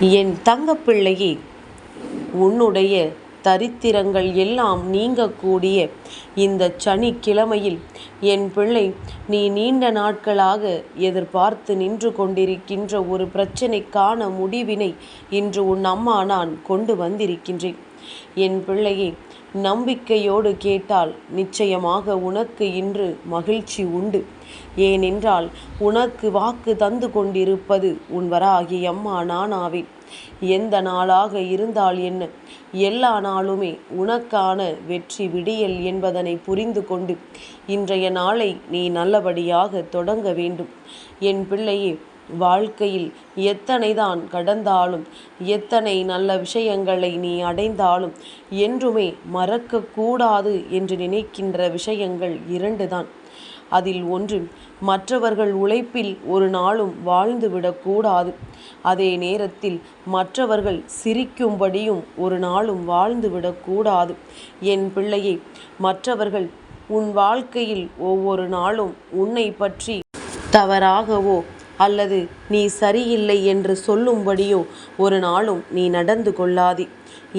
என் தங்கப்பிள்ளையே உன்னுடைய தரித்திரங்கள் எல்லாம் நீங்கக்கூடிய இந்த சனிக்கிழமையில் என் பிள்ளை நீ நீண்ட நாட்களாக எதிர்பார்த்து நின்று கொண்டிருக்கின்ற ஒரு பிரச்சனைக்கான முடிவினை இன்று உன் அம்மா நான் கொண்டு வந்திருக்கின்றேன். என் பிள்ளையே நம்பிக்கையோடு கேட்டால் நிச்சயமாக உனக்கு இன்று மகிழ்ச்சி உண்டு. ஏனென்றால் உனக்கு வாக்கு தந்து கொண்டிருப்பது உன்வராகிய அம்மா நானாவேன் எந்த நாளாக இருந்தால் என்ன? எல்லா நாளுமே உனக்கான வெற்றி விடியல் என்பதனை புரிந்து கொண்டு இன்றைய நாளை நீ நல்லபடியாக தொடங்க வேண்டும். என் பிள்ளையே வாழ்க்கையில் எத்தனைதான் கடந்தாலும் எத்தனை நல்ல விஷயங்களை நீ அடைந்தாலும் என்றுமே மறக்கக்கூடாது என்று நினைக்கின்ற விஷயங்கள் இரண்டுதான். அதில் ஒன்று மற்றவர்கள் உழைப்பில் ஒரு நாளும் வாழ்ந்துவிடக்கூடாது அதே நேரத்தில் மற்றவர்கள் சிரிக்கும்படியும் ஒரு நாளும் வாழ்ந்துவிடக்கூடாது என் பிள்ளையை மற்றவர்கள் உன் வாழ்க்கையில் ஒவ்வொரு நாளும் உன்னை பற்றி தவறாகவோ அல்லது நீ சரியில்லை என்று சொல்லும்படியோ ஒரு நாளும் நீ நடந்து கொள்ளாதே.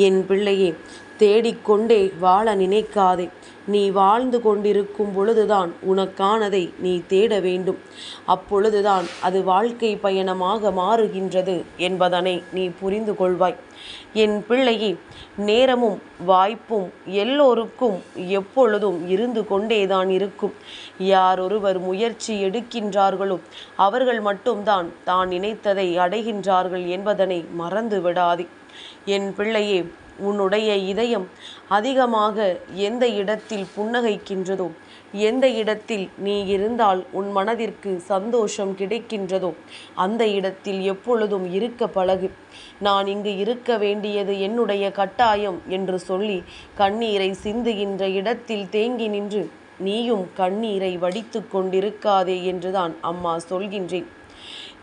என் பிள்ளையே தேடிக்கொண்டே வாழ நினைக்காதே. நீ வாழ்ந்து கொண்டிருக்கும் பொழுதுதான் உனக்கானதை நீ தேட வேண்டும். அப்பொழுதுதான் அது வாழ்க்கை பயணமாக மாறுகின்றது என்பதனை நீ புரிந்து கொள்வாய். என் பிள்ளையே நேரமும் வாய்ப்பும் எல்லோருக்கும் எப்பொழுதும் இருந்து கொண்டேதான் இருக்கும். யாரொருவர் முயற்சி எடுக்கின்றார்களோ அவர்கள் மட்டும்தான் தான் நினைத்ததை அடைகின்றார்கள் என்பதனை மறந்து விடாதே. என் பிள்ளையே உன்னுடைய இதயம் அதிகமாக எந்த இடத்தில் புன்னகைக்கின்றதோ எந்த இடத்தில் நீ இருந்தால் உன் மனதிற்கு சந்தோஷம் கிடைக்கின்றதோ அந்த இடத்தில் எப்பொழுதும் இருக்க பழகு. நான் இங்கு இருக்க வேண்டியது என்னுடைய கட்டாயம் என்று சொல்லி கண்ணீரை சிந்துகின்ற இடத்தில் தேங்கி நின்று நீயும் கண்ணீரை வடித்து கொண்டிருக்காதே என்றுதான் அம்மா சொல்கின்றேன்.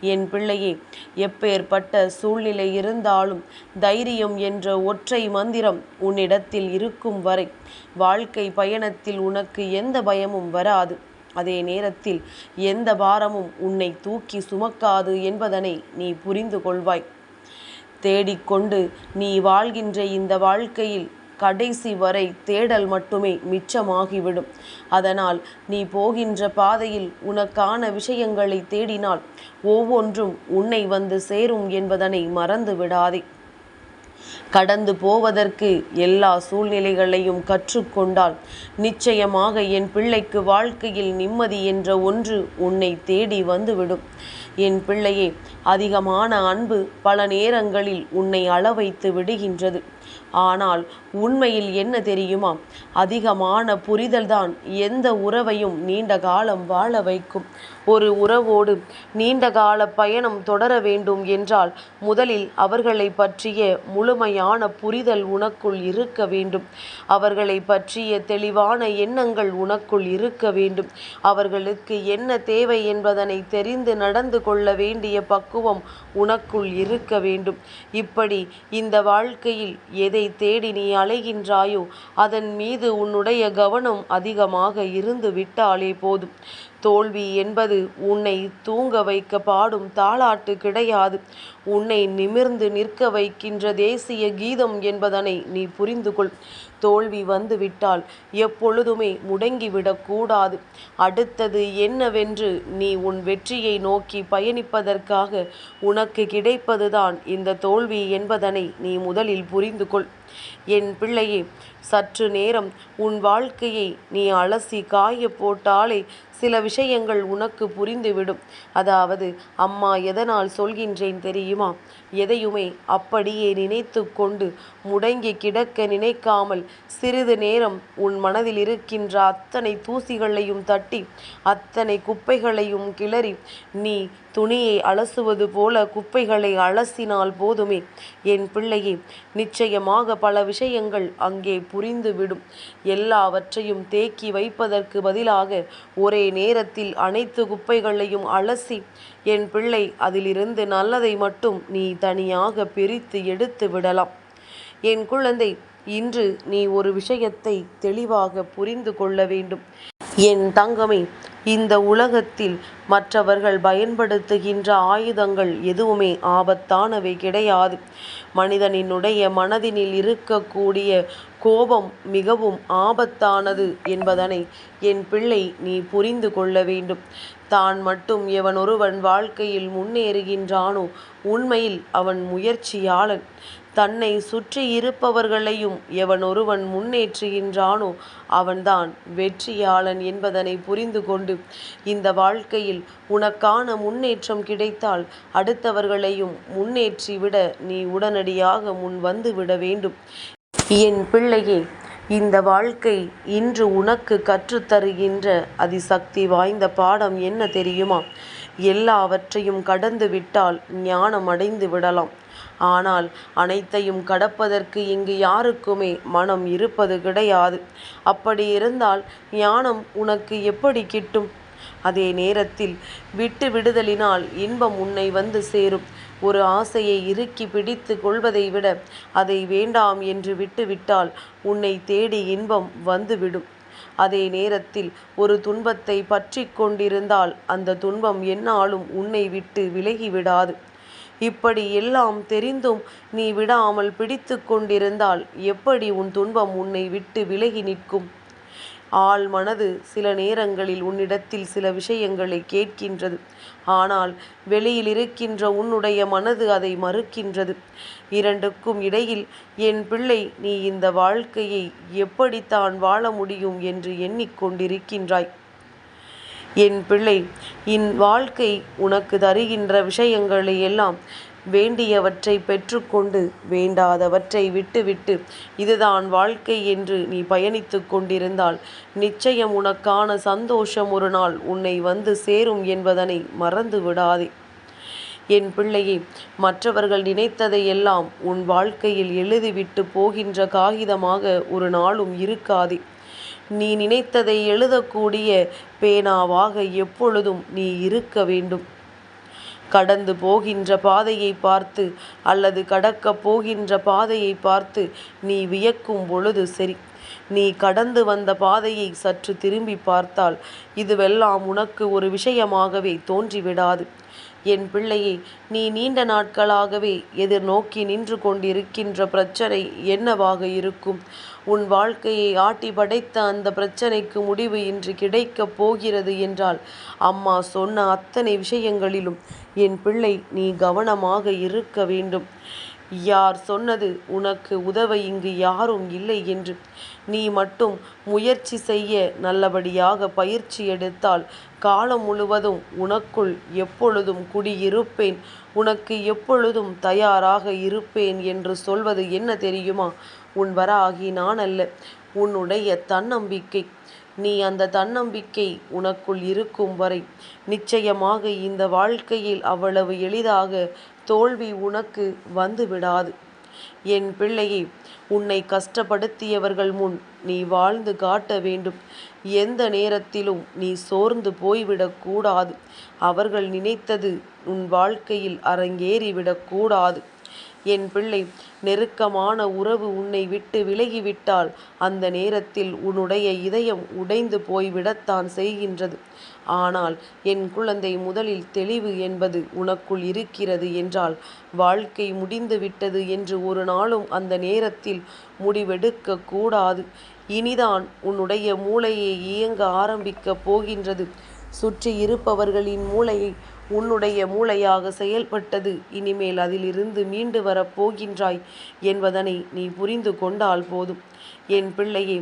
என் பிள்ளையே எப்பேற்பட்ட சூழ்நிலை இருந்தாலும் தைரியம் என்ற ஒற்றை மந்திரம் உன்னிடத்தில் இருக்கும் வரை வாழ்க்கை பயணத்தில் உனக்கு எந்த பயமும் வராது. அதே நேரத்தில் எந்த பாரமும் உன்னை தூக்கி சுமக்காது என்பதனை நீ புரிந்து கொள்வாய். தேடிக்கொண்டு நீ வாழ்கின்ற இந்த வாழ்க்கையில் கடைசி வரை தேடல் மட்டுமே மிச்சமாகிவிடும். அதனால் நீ போகின்ற பாதையில் உனக்கான விஷயங்களை தேடினால் ஒவ்வொன்றும் உன்னை வந்து சேரும் என்பதனை மறந்து விடாதே. கடந்து போவதற்கு எல்லா சூழ்நிலைகளையும் கற்றுக்கொண்டால் நிச்சயமாக என் பிள்ளைக்கு வாழ்க்கையில் நிம்மதி என்ற ஒன்று உன்னை தேடி வந்துவிடும். என் பிள்ளையே அதிகமான அன்பு பல நேரங்களில் உன்னை அளவைத்து விடுகின்றது. ஆனால் உண்மையில் என்ன தெரியுமா? அதிகமான புரிதல்தான் எந்த உறவையும் நீண்ட காலம் வாழ வைக்கும். ஒரு உறவோடு நீண்ட கால பயணம் தொடர வேண்டும் என்றால் முதலில் அவர்களை பற்றிய முழுமையான புரிதல் உனக்குள் இருக்க வேண்டும். அவர்களை பற்றிய தெளிவான எண்ணங்கள் உனக்குள் இருக்க வேண்டும். அவர்களுக்கு என்ன தேவை என்பதனை தெரிந்து நடந்து கொள்ள வேண்டிய பக்குவம் உனக்குள் இருக்க வேண்டும். இப்படி இந்த வாழ்க்கையில் எதை தேடி நீ அலைகின்றாயோ அதன் மீது உன்னுடைய கவனம் அதிகமாக இருந்து விட்டாலே போதும். தோல்வி என்பது உன்னை தூங்க வைக்க பாடும் தாளாட்டு கிடையாது. உன்னை நிமிர்ந்து நிற்க வைக்கின்ற தேசிய கீதம் என்பதனை நீ புரிந்து கொள். தோல்வி வந்துவிட்டால் எப்பொழுதுமே முடங்கிவிடக்கூடாது அடுத்தது என்னவென்று நீ உன் வெற்றியை நோக்கி பயணிப்பதற்காக உனக்கு கிடைப்பதுதான் இந்த தோல்வி என்பதனை நீ முதலில் புரிந்து கொள். என் பிள்ளையே சற்று நேரம் உன் வாழ்க்கையை நீ அலசி காய போட்டாலே சில விஷயங்கள் உனக்கு புரிந்துவிடும். அதாவது அம்மா எதனால் சொல்கின்றேன் தெரியுமா? எதையுமே அப்படியே நினைத்து கொண்டு முடங்கி கிடக்க நினைக்காமல் சிறிது நேரம் உன் மனதில் இருக்கின்ற அத்தனை தூசிகளையும் தட்டி அத்தனை குப்பைகளையும் கிளறி நீ துணியை அலசுவது போல குப்பைகளை அலசினால் போதுமே. என் பிள்ளையே நிச்சயமாக பல விஷயங்கள் அங்கே புரிந்துவிடும். எல்லாவற்றையும் தேக்கி வைப்பதற்கு பதிலாக ஒரே நேரத்தில் அனைத்து குப்பைகளையும் அலசி என் பிள்ளை அதிலிருந்து நல்லதை மட்டும் நீ தனியாக பிரித்து எடுத்து விடலாம். என் குழந்தை இன்று நீ ஒரு விஷயத்தை தெளிவாக புரிந்து கொள்ள வேண்டும். என் தங்கமே இந்த உலகத்தில் மற்றவர்கள் பயன்படுத்துகின்ற ஆயுதங்கள் எதுவுமே ஆபத்தானவை கிடையாது. மனிதனினுடைய மனதினில் இருக்கக்கூடிய கோபம் மிகவும் ஆபத்தானது என்பதனை என் பிள்ளை நீ புரிந்து கொள்ள வேண்டும். தான் மட்டும் எவனொருவன் வாழ்க்கையில் முன்னேறுகின்றானோ உண்மையில் அவன் முயற்சியாளன். தன்னை சுற்றியிருப்பவர்களையும் எவனொருவன் முன்னேற்றுகின்றானோ அவன்தான் வெற்றியாளன் என்பதனை புரிந்து கொண்டு இந்த வாழ்க்கையில் உனக்கான முன்னேற்றம் கிடைத்தால் அடுத்தவர்களையும் முன்னேற்றிவிட நீ உடனடியாக முன் வந்து விட வேண்டும். என் பிள்ளையே இந்த வாழ்க்கை இன்று உனக்கு கற்றுத்தருகின்ற அதிசக்தி வாய்ந்த பாடம் என்ன தெரியுமா? எல்லாவற்றையும் கடந்து விட்டால் ஞானம் அடைந்து விடலாம். ஆனால் அனைத்தையும் கடப்பதற்கு இங்கு யாருக்குமே மனம் இருப்பது கிடையாது. அப்படி இருந்தால் ஞானம் உனக்கு எப்படி கிட்டும்? அதே நேரத்தில் விட்டு விடுதலினால் இன்பம் உன்னை வந்து சேரும். ஒரு ஆசையை இறுக்கி பிடித்து கொள்வதை விட அதை வேண்டாம் என்று விட்டுவிட்டால் உன்னை தேடி இன்பம் வந்துவிடும். அதே நேரத்தில் ஒரு துன்பத்தை பற்றி கொண்டிருந்தால் அந்த துன்பம் என்னாலும் உன்னை விட்டு விலகிவிடாது. இப்படி எல்லாம் தெரிந்தும் நீ விடாமல் பிடித்து கொண்டிருந்தால் எப்படி உன் துன்பம் உன்னை விட்டு விலகி நிற்கும்? ஆள் மனது சில நேரங்களில் உன்னிடத்தில் சில விஷயங்களைக் கேட்கின்றது. ஆனால் வெளியில் இருக்கின்ற உன்னுடைய மனது அதை மறுக்கின்றது. இரண்டுக்கும் இடையில் என் பிள்ளை நீ இந்த வாழ்க்கையை எப்படித்தான் வாழ முடியும் என்று எண்ணிக்கொண்டிருக்கின்றாய் என் பிள்ளை இன் வாழ்க்கை உனக்கு தருகின்ற விஷயங்களை எல்லாம் வேண்டியவற்றை பெற்றுக்கொண்டு வேண்டாதவற்றை விட்டுவிட்டு இதுதான் வாழ்க்கை என்று நீ பயணித்து கொண்டிருந்தால் நிச்சயம் உனக்கான சந்தோஷம் ஒரு நாள் உன்னை வந்து சேரும் என்பதனை மறந்து விடாதே. என் பிள்ளையே மற்றவர்கள் நினைத்ததை எல்லாம் உன் வாழ்க்கையில் எழுதிவிட்டுப் போகின்ற காகிதமாக ஒரு நாளும் இருக்காதே. நீ நினைத்ததை எழுதக்கூடிய பேனாவாக எப்பொழுதும் நீ இருக்க வேண்டும். கடந்து போகின்ற பாதையை பார்த்து அல்லது கடக்கப் போகின்ற பாதையைப் பார்த்து நீ வியக்கும் பொழுது சரி. நீ கடந்து வந்த பாதையை சற்று திரும்பிப் பார்த்தால் இதுவெல்லாம் உனக்கு ஒரு விஷயமாகவே தோன்றிவிடாது. என் பிள்ளையே நீ நீண்ட நாட்களாகவே எதிர்நோக்கி நின்று கொண்டிருக்கின்ற பிரச்சனை என்னவாக இருக்கும்? உன் வாழ்க்கையை ஆட்டி படைத்த அந்த பிரச்சனைக்கு முடிவு இன்று கிடைக்கப் போகிறது என்றால் அம்மா சொன்ன அத்தனை விஷயங்களிலும் என் பிள்ளை நீ கவனமாக இருக்க வேண்டும். யார் சொன்னது உனக்கு உதவ இங்கு யாரும் இல்லை என்று? நீ மட்டும் முயற்சி செய்ய நல்லபடியாக பயிற்சி எடுத்தால் காலம் முழுவதும் உனக்குள் எப்பொழுதும் குடியிருப்பேன் உனக்கு எப்பொழுதும் தயாராக இருப்பேன் என்று சொல்வது என்ன தெரியுமா? உன் வராகி நான் அல்ல. உன்னுடைய தன்னம்பிக்கை. நீ அந்த தன்னம்பிக்கை உனக்குள் இருக்கும் வரை நிச்சயமாக இந்த வாழ்க்கையில் அவ்வளவு எளிதாக தோல்வி உனக்கு வந்துவிடாது. என் பிள்ளையே உன்னை கஷ்டப்படுத்தியவர்கள் முன் நீ வாழ்ந்து காட்ட வேண்டும். எந்த நேரத்திலும் நீ சோர்ந்து போய்விடக்கூடாது அவர்கள் நினைத்தது உன் வாழ்க்கையில் அரங்கேறிவிடக்கூடாது என் பிள்ளை நெருக்கமான உறவு உன்னை விட்டு விலகிவிட்டால் அந்த நேரத்தில் உன்னுடைய இதயம் உடைந்து போய்விடத்தான் செய்கின்றது. ஆனால் என் குழந்தை முதலில் தெளிவு என்பது உனக்குள் இருக்கிறது என்றால் வாழ்க்கை முடிந்து விட்டது என்று ஒரு நாளும் அந்த நேரத்தில் முடிவெடுக்க கூடாது. இனிதான் உன்னுடைய மூளையை இயங்க ஆரம்பிக்கப் போகின்றது. சுற்றி இருப்பவர்களின் மூளையை உன்னுடைய மூளையாக செயல்பட்டது இனிமேல் அதிலிருந்து மீண்டு வரப் போகின்றாய் என்பதனை நீ புரிந்து கொண்டால் போதும். என் பிள்ளையே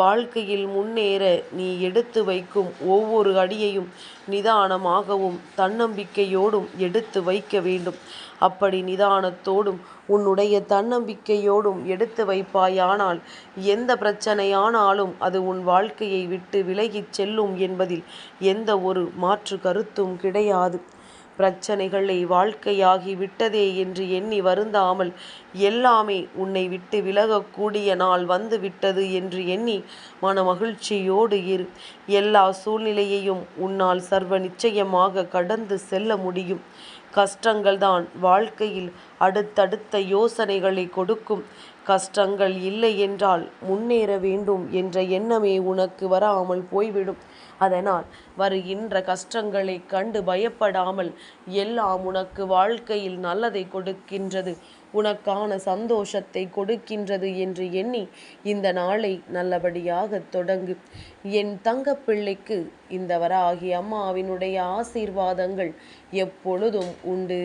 வாழ்க்கையில் முன்னேற நீ எடுத்து வைக்கும் ஒவ்வொரு அடியையும் நிதானமாகவும் தன்னம்பிக்கையோடும் எடுத்து வைக்க வேண்டும். அப்படி நிதானத்தோடும் உன்னுடைய தன்னம்பிக்கையோடும் எடுத்து வைப்பாயானால் எந்த பிரச்சனையானாலும் அது உன் வாழ்க்கையை விட்டு விலகிச் செல்லும் என்பதில் எந்த ஒரு மாற்று கருத்தும் கிடையாது. பிரச்சனைகளை வாழ்க்கையாகி விட்டதே என்று எண்ணி வருந்தாமல் எல்லாமே உன்னை விட்டு விலகக்கூடிய நாள் வந்து விட்டது என்று எண்ணி மனமகிழ்ச்சியோடு இரு. எல்லா சூழ்நிலையையும் உன்னால் சர்வ நிச்சயமாக கடந்து செல்ல முடியும். கஷ்டங்கள்தான். வாழ்க்கையில் அடுத்தடுத்த யோசனைகளை கொடுக்கும். கஷ்டங்கள் இல்லை என்றால் முன்னேற வேண்டும் என்ற எண்ணமே உனக்கு வராமல் போய்விடும். அதனால் வருகின்ற கஷ்டங்களை கண்டு பயப்படாமல் எல்லாம் உனக்கு வாழ்க்கையில் நல்லதை கொடுக்கின்றது உனக்கான சந்தோஷத்தை கொடுக்கின்றது என்று எண்ணி இந்த நாளை நல்லபடியாக தொடங்கு. என் தங்க பிள்ளைக்கு இந்த வராகி அம்மாவினுடைய ஆசீர்வாதங்கள் எப்பொழுதும் உண்டு.